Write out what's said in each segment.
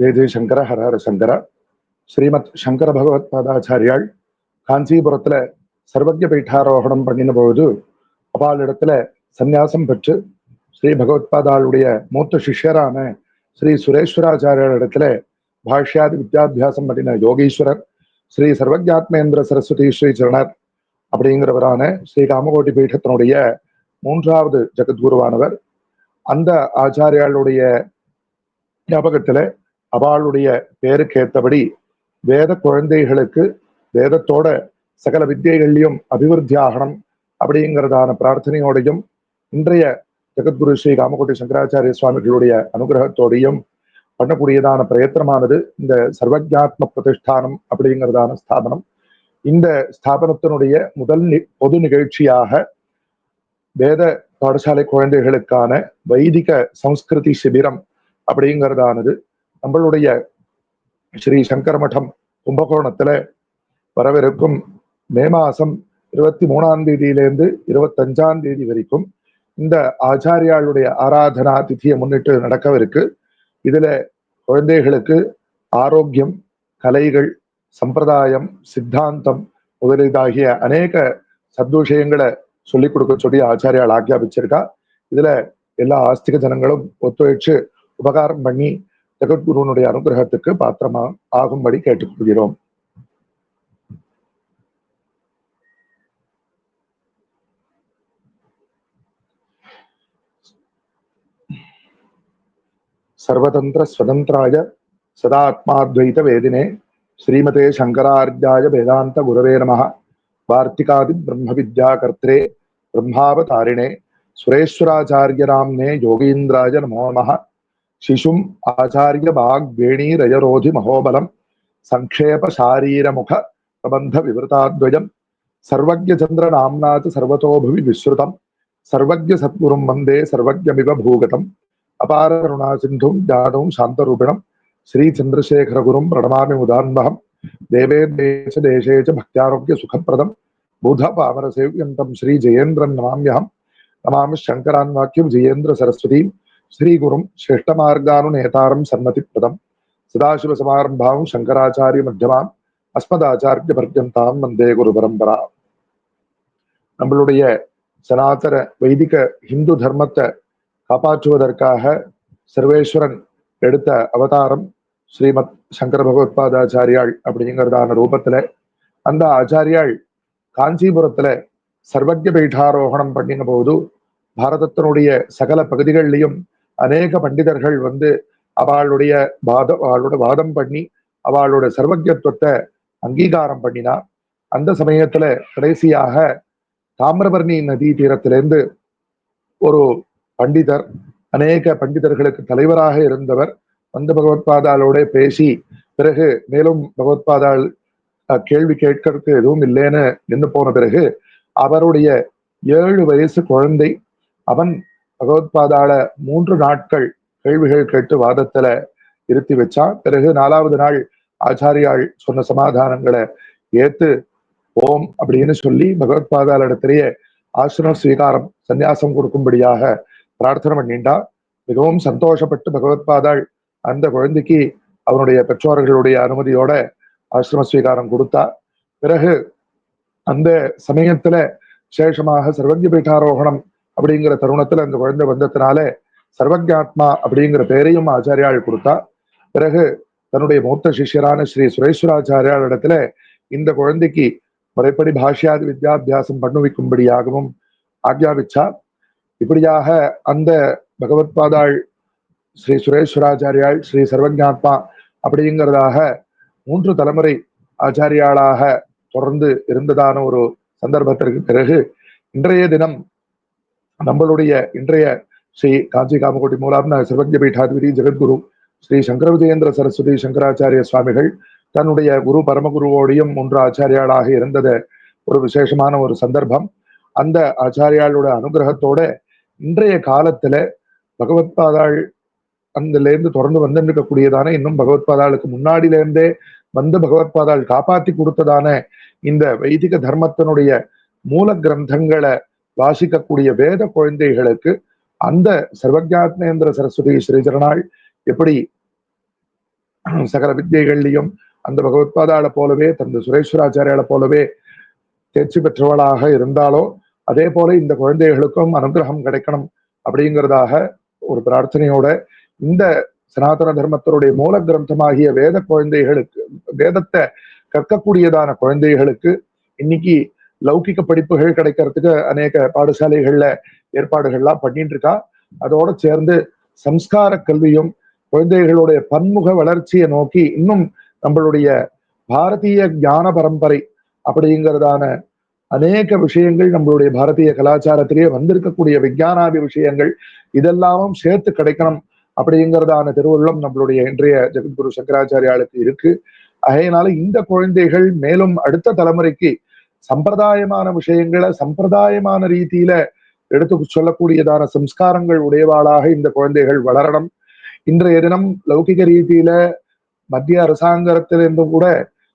ஜெய ஜெயசங்கர ஹர சங்கர. ஸ்ரீமத் சங்கர பகவத் பாதாச்சாரியாள் காஞ்சிபுரத்துல சர்வஜ பீட்டாரோகணம் பண்ணின பொழுது அப்பாளிடத்துல சந்நியாசம் பெற்று ஸ்ரீ பகவத்பாதாளுடைய மூத்த சிஷ்யரான ஸ்ரீ சுரேஸ்வராச்சாரியர் இடத்துல பாஷ்யாதி வித்யாபியாசம் பண்ணின யோகீஸ்வரர் ஸ்ரீ சர்வஜாத்மேந்திர சரஸ்வதி ஸ்ரீ அப்படிங்கிறவரான ஸ்ரீ காமகோட்டி பீഠத்தினுடைய மூன்றாவது ஜெகத்குருவானவர். அந்த ஆச்சாரியாளுடைய ஞாபகத்துல அவளுடைய பேருக்கு ஏற்றபடி வேத குழந்தைகளுக்கு வேதத்தோட சகல வித்தியைகள்லையும் அபிவிருத்தி ஆகணும் அப்படிங்கிறதான பிரார்த்தனையோடையும் இன்றைய ஜெகத்குரு ஸ்ரீ காமகோட்டி சங்கராச்சாரிய சுவாமிகளுடைய அனுகிரகத்தோடையும் பண்ணக்கூடியதான பிரயத்தனமானது இந்த சர்வஜாத்ம பிரதிஷ்டானம் அப்படிங்கிறதான ஸ்தாபனம். இந்த ஸ்தாபனத்தினுடைய முதல் பொது நிகழ்ச்சியாக வேத பாடசாலை குழந்தைகளுக்கான வைதிக சம்ஸ்கிருதி சிபிரம் அப்படிங்கிறதானது. நம்மளுடைய ஸ்ரீ சங்கர மடம் கும்பகோணத்துல வரவிருக்கும் மே மாசம் இருபத்தி மூணாம் தேதியிலேருந்து இருபத்தஞ்சாம் தேதி வரைக்கும் இந்த ஆச்சாரியாளுடைய ஆராதனா திதியை முன்னிட்டு நடக்கவிருக்கு. இதுல குழந்தைகளுக்கு ஆரோக்கியம் கலைகள் சம்பிரதாயம் சித்தாந்தம் முதலீதாகிய அநேக சத்விஷயங்களை சொல்லிக் கொடுக்க சொல்லி ஆச்சாரியால் ஆக்கியாபிச்சிருக்கா இதுல எல்லா ஆஸ்திக ஜனங்களும் ஒத்துழைச்சு உபகாரம் பண்ணி ஜெகத்குருவனுடைய அனுகிரகத்துக்கு பாத்திரமா ஆகும்படி கேட்டுக்கொள்கிறோம். சர்வதந்திர ஸ்வதந்திராய சதாத்மாத்வைத வேதினே ஸ்ரீமதே சங்கரார்யாய வேதாந்த குரவே நம வார்த்திகாதி பிரம்ம வித்யா கர்த்தே பிரம்மாவதாரிணே. சுரேஸ்வராச்சாரிய நாம்னே யோகீந்திராய நமோ நமஹா. शिशुम् आचार्यवाग्वेणीरयरोधि महोबलम् सङ्क्षेपशारीरमुख प्रबन्धविवृताद्वयम् सर्वज्ञचन्द्रनाम्ना नामना सर्वतो भुवि विश्रुतम् सर्वज्ञसद्गुरुं वंदे सर्वज्ञमिव भूगतम् अपाररुणासिन्धुं श्री चंद्रशेखर श्रीचन्द्रशेखरगुरुं प्रणमा मुदान्वहं देवे देश देशे च भक्त्यारोग्यसुखप्रदं बुधपामरसेव्यं तं श्रीजयेन्द्रं नमा शंकरान्वाक्यम जयेन्द्र सरस्वती ஸ்ரீகுரும் சிரேஷ்டமார்கானுநேதாரம் சன்னதிப்பிரதம் சதாசிவ சமாரம்பாவும் சங்கராச்சாரிய மத்தியமாம். அஸ்மதாச்சாரிய பர்யந்தாம் வந்தே குரு பரம்பரா. நம்மளுடைய சனாதன வைதிக ஹிந்து தர்மத்தை காப்பாற்றுவதற்காக சர்வேஸ்வரன் எடுத்த அவதாரம் ஸ்ரீமத் சங்கர பகவத்பாதாச்சாரியாள் அப்படிங்கிறதான ரூபத்துல. அந்த ஆச்சாரியாள் காஞ்சிபுரத்துல சர்வஜ பீட்டாரோகணம் பண்ணின போது பாரதத்தினுடைய சகல பகுதிகளிலையும் அநேக பண்டிதர்கள் வந்து அவளுடைய வாதம் அவளோட வாதம் பண்ணி அவளோட சர்வஜத்துவத்தை அங்கீகாரம் பண்ணினா அந்த சமயத்துல கடைசியாக தாமிரபரணி நதி தீரத்திலிருந்து ஒரு பண்டிதர் அநேக பண்டிதர்களுக்கு தலைவராக இருந்தவர் வந்து பகவத்பாதாளோட பேசி பிறகு மேலும் பகவத்பாதாள் கேள்வி கேட்கறதுக்கு எதுவும் இல்லைன்னு நின்று போன பிறகு அவருடைய ஏழு வயசு குழந்தை அவன் பகவத்பாதாள மூன்று நாட்கள் கேள்விகள் கேட்டு வாதத்துல இருத்தி வச்சா பிறகு நாலாவது நாள் ஆச்சாரியாள் சொன்ன சமாதானங்களை ஏத்து ஓம் அப்படின்னு சொல்லி பகவத்பாதாள இடத்திலேயே ஆசிரம ஸ்வீகாரம் சந்நியாசம் கொடுக்கும்படியாக பிரார்த்தனை பண்ணிண்டா மிகவும் சந்தோஷப்பட்டு பகவத்பாதாள் அந்த குழந்தைக்கு அவனுடைய பெற்றோர்களுடைய அனுமதியோட ஆசிரம ஸ்வீகாரம் கொடுத்தா. பிறகு அந்த சமயத்துல விசேஷமாக சர்வஜ பீட்டாரோகணம் அப்படிங்கிற தருணத்துல அந்த குழந்தை வந்ததுனால சர்வஜாத்மா அப்படிங்கிற பெயரையும் ஆச்சாரியாள் கொடுத்தா. பிறகு தன்னுடைய மூத்த சிஷ்யரான ஸ்ரீ சுரேஸ்வராச்சாரியார் இடத்துல இந்த குழந்தைக்கு முறைப்படி பாஷ்யாதி வித்யாபியாசம் பண்ணுவிக்கும்படியாகவும் ஆக்ஞாபிச்சா இப்படியாக அந்த பகவத்பாதாள் ஸ்ரீ சுரேஸ்வராச்சாரியாள் ஸ்ரீ சர்வஜாத்மா அப்படிங்கிறதாக மூன்று தலைமுறை ஆச்சாரியாளாக தொடர்ந்து இருந்ததான ஒரு சந்தர்ப்பத்திற்கு பிறகு இன்றைய தினம் நம்மளுடைய இன்றைய ஸ்ரீ காஞ்சி காமகோட்டி மூலாம்ன சர்வஜ பீட்டாதிபதி ஜெகத்குரு ஸ்ரீ சங்கர விஜயேந்திர சரஸ்வதி சங்கராச்சாரிய சுவாமிகள் தன்னுடைய குரு பரமகுருவோடையும் மூன்று ஆச்சாரியாளாக இருந்தது ஒரு விசேஷமான ஒரு சந்தர்ப்பம். அந்த ஆச்சாரியாளோட அனுகிரகத்தோட இன்றைய காலத்துல பகவத்பாதாள் அதுல இருந்து தொடர்ந்து வந்து இருக்கக்கூடியதான இன்னும் பகவத்பாதாளுக்கு முன்னாடில இருந்தே வந்து பகவத்பாதாள் காப்பாத்தி கொடுத்ததான இந்த வைதிக தர்மத்தினுடைய மூல கிரந்தங்களை வாசிக்கக்கூடிய வேத குழந்தைகளுக்கு அந்த சர்வஜாத்மேந்திர சரஸ்வதி ஸ்ரீசரணாள் எப்படி சகல வித்தியைகள்லையும் அந்த பகவத்பாதால போலவே தந்த சுரேஸ்வராச்சாரியால போலவே தேர்ச்சி பெற்றவளாக இருந்தாலோ அதே போல இந்த குழந்தைகளுக்கும் அனுகிரகம் கிடைக்கணும் அப்படிங்கிறதாக ஒரு பிரார்த்தனையோட இந்த சனாதன தர்மத்தினுடைய மூல கிரந்தமாகிய வேத குழந்தைகளுக்கு வேதத்தை கற்கக்கூடியதான குழந்தைகளுக்கு இன்னைக்கு லௌகிக படிப்புகள் கிடைக்கிறதுக்கு அநேக பாடசாலைகள்ல ஏற்பாடுகள்லாம் பண்ணிட்டு இருக்கா அதோட சேர்ந்து சம்ஸ்கார கல்வியும் குழந்தைகளுடைய பன்முக வளர்ச்சியை நோக்கி இன்னும் நம்மளுடைய பாரதிய ஞான பரம்பரை அப்படிங்கிறதான அநேக விஷயங்கள் நம்மளுடைய பாரதிய கலாச்சாரத்திலேயே வந்திருக்கக்கூடிய விஞ்ஞானாதி விஷயங்கள் இதெல்லாமும் சேர்த்து கிடைக்கணும் அப்படிங்கிறதான திருவுள்ளம் நம்மளுடைய இன்றைய ஜெகத்குரு சங்கராச்சாரியாளுக்கு இருக்கு. அதனால இந்த குழந்தைகள் மேலும் அடுத்த தலைமுறைக்கு சம்பிரதாயமான விஷயங்களை சம்பிரதாயமான ரீதியில எடுத்து சொல்லக்கூடியதான சம்ஸ்காரங்கள் உடையவாளாக இந்த குழந்தைகள் வளரணும். இன்றைய தினம் லௌகிக ரீதியில மத்திய அரசாங்கத்திலிருந்து கூட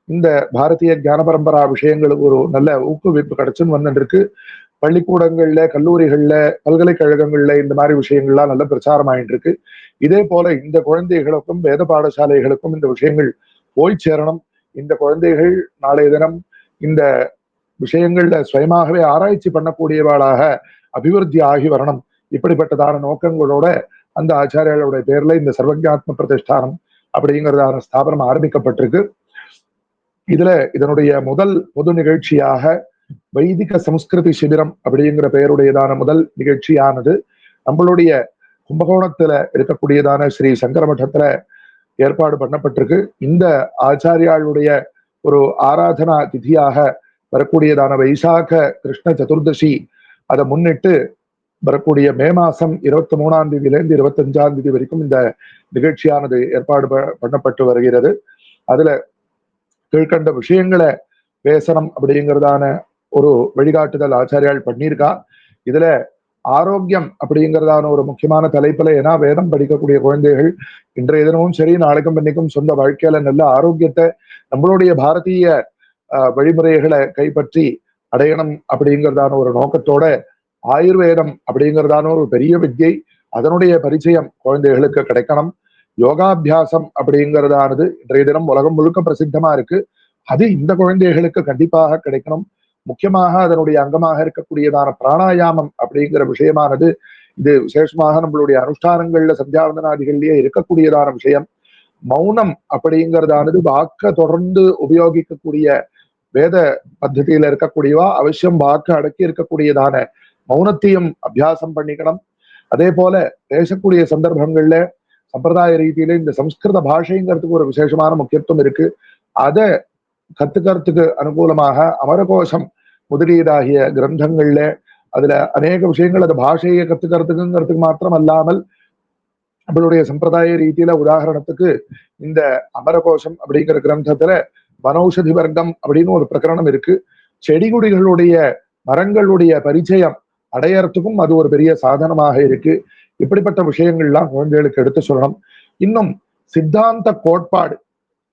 இந்த பாரதிய ஞான பரம்பரா விஷயங்களுக்கு ஒரு நல்ல ஊக்குவிப்பு கிடைச்சுன்னு இருக்கு. பள்ளிக்கூடங்கள்ல கல்லூரிகள்ல பல்கலைக்கழகங்கள்ல இந்த மாதிரி விஷயங்கள்லாம் நல்ல பிரச்சாரம் ஆயிட்டு இருக்கு. இதே போல இந்த குழந்தைகளுக்கும் வேத பாடசாலைகளுக்கும் இந்த விஷயங்கள் போய் சேரணும். இந்த குழந்தைகள் நாளைய தினம் இந்த விஷயங்கள்ல சுயமாகவே ஆராய்ச்சி பண்ணக்கூடியவாளாக அபிவிருத்தி ஆகி வரணும். இப்படிப்பட்டதான நோக்கங்களோட அந்த ஆச்சாரியாளுடைய பேர்ல இந்த சர்வஜாத்ம பிரதிஷ்டானம் அப்படிங்கிறதான ஸ்தாபனம் ஆரம்பிக்கப்பட்டிருக்கு. இதுல இதனுடைய முதல் பொது நிகழ்ச்சியாக வைதிக சம்ஸ்கிருதி சிபிரம் அப்படிங்கிற பெயருடையதான முதல் நிகழ்ச்சியானது நம்மளுடைய கும்பகோணத்துல இருக்கக்கூடியதான ஸ்ரீ சங்கர மட்டத்துல ஏற்பாடு பண்ணப்பட்டிருக்கு. இந்த ஆச்சாரியாளுடைய ஒரு ஆராதனா திதியாக வரக்கூடியதான வைசாக கிருஷ்ண சதுர்தசி அதை முன்னிட்டு வரக்கூடிய மே மாசம் இருபத்தி மூணாம் தேதியிலிருந்து இருபத்தஞ்சாம் தேதி வரைக்கும் இந்த நிகழ்ச்சியானது ஏற்பாடு பண்ணப்பட்டு வருகிறது. அதுல கீழ்கண்ட விஷயங்களை பேசணும் அப்படிங்கிறதான ஒரு வழிகாட்டுதல் ஆச்சாரியால் பண்ணியிருக்கா. இதுல ஆரோக்கியம் அப்படிங்கிறதான ஒரு முக்கியமான தலைப்புல ஏன்னா வேதம் படிக்கக்கூடிய குழந்தைகள் இன்றைய தினமும் சரி நாளைக்கும் இன்னைக்கும் சொந்த வாழ்க்கையில நல்ல ஆரோக்கியத்தை நம்மளுடைய பாரதிய வழிமுறைகளை கைப்பற்றி அடையணும் அப்படிங்கிறதான ஒரு நோக்கத்தோட ஆயுர்வேதம் அப்படிங்கிறதான ஒரு பெரிய வித்தியை அதனுடைய பரிச்சயம் குழந்தைகளுக்கு கிடைக்கணும். யோகாபியாசம் அப்படிங்கிறதானது இன்றைய தினம் உலகம் முழுக்க பிரசித்தமா இருக்கு. அது இந்த குழந்தைகளுக்கு கண்டிப்பாக கிடைக்கணும். முக்கியமாக அதனுடைய அங்கமாக இருக்கக்கூடியதான பிராணாயாமம் அப்படிங்கிற விஷயமானது இது விசேஷமாக நம்மளுடைய அனுஷ்டானங்கள்ல சந்தியாவந்தனாதிகள்லயே இருக்கக்கூடியதான விஷயம். மௌனம் அப்படிங்கிறதானது வாக்க தொடர்ந்து உபயோகிக்கக்கூடிய வேத பద్ధதியில இருக்கக்கூடியவா அவசியம் வாக்கு அடக்கி இருக்கக்கூடியதான மௌனத்தையும் அபியாசம் பண்ணிக்கணும். அதே போல பேசக்கூடிய சந்தர்ப்பங்கள்ல சம்பிரதாய ரீதியில இந்த சம்ஸ்கிருத பாஷைங்கிறதுக்கு ஒரு விசேஷமான முக்கியத்துவம் இருக்கு. அதை கத்துக்கிறதுக்கு அனுகூலமாக அமரகோஷம் முதலீடாகிய கிரந்தங்கள்ல அதுல அநேக விஷயங்கள் அது பாஷையை கத்துக்கிறதுக்குங்கிறதுக்கு மாத்திரம் அல்லாமல் நம்மளுடைய சம்பிரதாய ரீதியில உதாரணத்துக்கு இந்த அமரகோஷம் அப்படிங்கிற கிரந்தத்துல வனௌஷதி வர்க்கம் அப்படின்னு ஒரு பிரகரணம் இருக்கு. செடிகுடிகளுடைய மரங்களுடைய பரிச்சயம் அடையறதுக்கும் அது ஒரு பெரிய சாதனமாக இருக்கு. இப்படிப்பட்ட விஷயங்கள்லாம் குழந்தைகளுக்கு எடுத்து சொல்லணும். இன்னும் சித்தாந்த கோட்பாடு.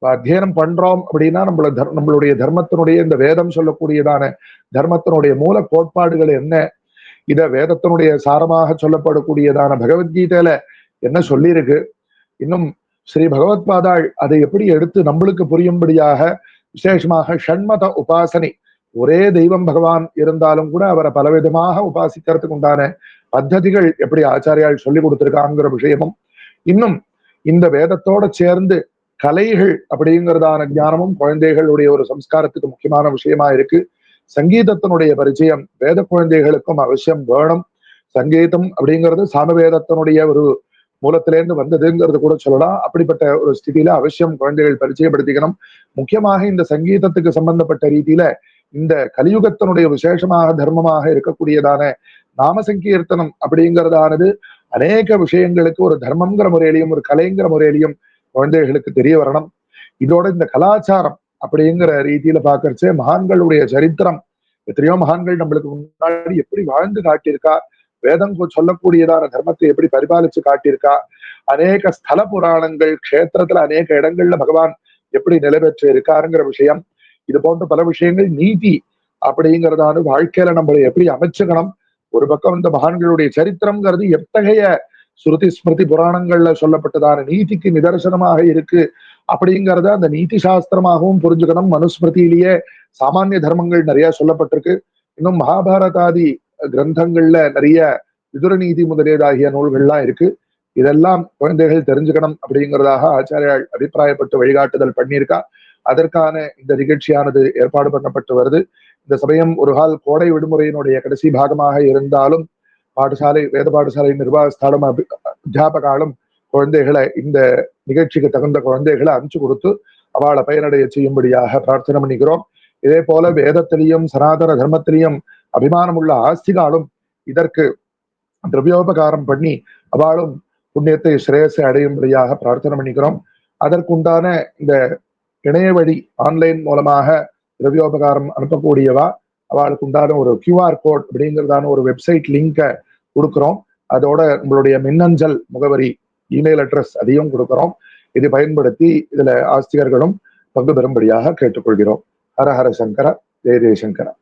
அத்தியனம் பண்றோம் அப்படின்னா நம்மள நம்மளுடைய தர்மத்தினுடைய இந்த வேதம் சொல்லக்கூடியதான தர்மத்தினுடைய மூல கோட்பாடுகள் என்ன? இத வேதத்தினுடைய சாரமாக சொல்லப்படக்கூடியதான பகவத்கீதையில என்ன சொல்லியிருக்கு? இன்னும் ஸ்ரீ பகவத் பாதாள் அதை எப்படி எடுத்து நம்மளுக்கு புரியும்படியாக விசேஷமாக ஷண்மத உபாசனை ஒரே தெய்வம் பகவான் இருந்தாலும் கூட அவரை பலவிதமாக உபாசிக்கிறதுக்கு உண்டான பத்ததிகள் எப்படி ஆச்சாரியால் சொல்லி கொடுத்திருக்காங்கிற விஷயமும் இன்னும் இந்த வேதத்தோட சேர்ந்து கலைகள் அப்படிங்கிறதான ஞானமும் குழந்தைகளுடைய ஒரு சம்ஸ்காரத்துக்கு முக்கியமான விஷயமா இருக்கு. சங்கீதத்தினுடைய பரிச்சயம் வேத குழந்தைகளுக்கும் அவசியம் வேணும். சங்கீதம் அப்படிங்கிறது சாமவேதத்தினுடைய ஒரு மூலத்திலேருந்து வந்ததுங்கிறது கூட சொல்லலாம். அப்படிப்பட்ட ஒரு ஸ்திதியில அவசியம் குழந்தைகள் பரிச்சயப்படுத்திக்கணும். முக்கியமாக இந்த சங்கீதத்துக்கு சம்பந்தப்பட்ட ரீதியில இந்த கலியுகத்தினுடைய விசேஷமாக தர்மமாக இருக்கக்கூடியதான நாம சங்கீர்த்தனம் அப்படிங்கிறதானது அநேக விஷயங்களுக்கு ஒரு தர்மங்கிற முறையிலையும் ஒரு கலைங்கிற முறையிலையும் குழந்தைகளுக்கு தெரிய வரணும். இதோட இந்த கலாச்சாரம் அப்படிங்கிற ரீதியில பாக்குறச்சே மகான்களுடைய சரித்திரம். எத்தனையோ மகான்கள் நம்மளுக்கு முன்னாடி எப்படி வாழ்ந்து காட்டியிருக்கா வேதம் சொல்லக்கூடியதான தர்மத்தை எப்படி பரிபாலிச்சு காட்டியிருக்கா? அநேக ஸ்தல புராணங்கள் கஷேத்திரத்துல அநேக இடங்கள்ல பகவான் எப்படி நிலைபெற்று இருக்காருங்கிற விஷயம். இது போன்ற பல விஷயங்கள் நீதி அப்படிங்கிறதான வாழ்க்கையில நம்மளை எப்படி அமைச்சுக்கணும். ஒரு பக்கம் இந்த மகான்களுடைய சரித்திரம்ங்கிறது எத்தகைய ஸ்ருதி ஸ்மிருதி புராணங்கள்ல சொல்லப்பட்டதான நீதிக்கு நிதர்சனமாக இருக்கு அப்படிங்கிறத அந்த நீதி சாஸ்திரமாகவும் புரிஞ்சுக்கணும். மனுஸ்மிருதியிலேயே சாமானிய தர்மங்கள் நிறைய சொல்லப்பட்டிருக்கு. இன்னும் மகாபாரதாதி கிரந்தங்கள்ல நிறைய விதுரநீதி முதலியதாகிய நூல்கள்லாம் இருக்கு. இதெல்லாம் குழந்தைகள் தெரிஞ்சுக்கணும் அப்படிங்கிறதாக ஆச்சாரியால் அபிப்பிராயப்பட்டு வழிகாட்டுதல் பண்ணியிருக்கா. அதற்கான இந்த நிகழ்ச்சியானது ஏற்பாடு பண்ணப்பட்டு வருது. இந்த சமயம் ஒரு கால் கோடை விடுமுறையினுடைய கடைசி பாகமாக இருந்தாலும் பாடசாலை வேத பாடசாலை நிர்வாகஸ்தானம் அத்தியாபகாலும் குழந்தைகளை இந்த நிகழ்ச்சிக்கு தகுந்த குழந்தைகளை அனுப்பிச்சு கொடுத்து அவளை பயனடைய செய்யும்படியாக பிரார்த்தனை பண்ணிக்கிறோம். இதே போல வேதத்திலையும் சனாதன தர்மத்திலையும் அபிமானமுள்ள ஆஸ்திகாலும் இதற்கு திரவியோபகாரம் பண்ணி அவளும் புண்ணியத்தை ஸ்ரேயஸை அடையும்படியாக பிரார்த்தனை பண்ணிக்கிறோம். அதற்குண்டான இந்த இணைய வழி ஆன்லைன் மூலமாக திரவியோபகாரம் அனுப்பக்கூடியவா அவளுக்கு உண்டான ஒரு கியூஆர் கோட் அப்படிங்கிறதான ஒரு வெப்சைட் லிங்கை கொடுக்குறோம். அதோட நம்மளுடைய மின்னஞ்சல் முகவரி இமெயில் அட்ரஸ் அதையும் கொடுக்குறோம். இதை பயன்படுத்தி இதுல ஆஸ்திகர்களும் பங்கு பெறும்படியாக கேட்டுக்கொள்கிறோம். ஹர ஹர சங்கர ஜெய ஜெயசங்கரா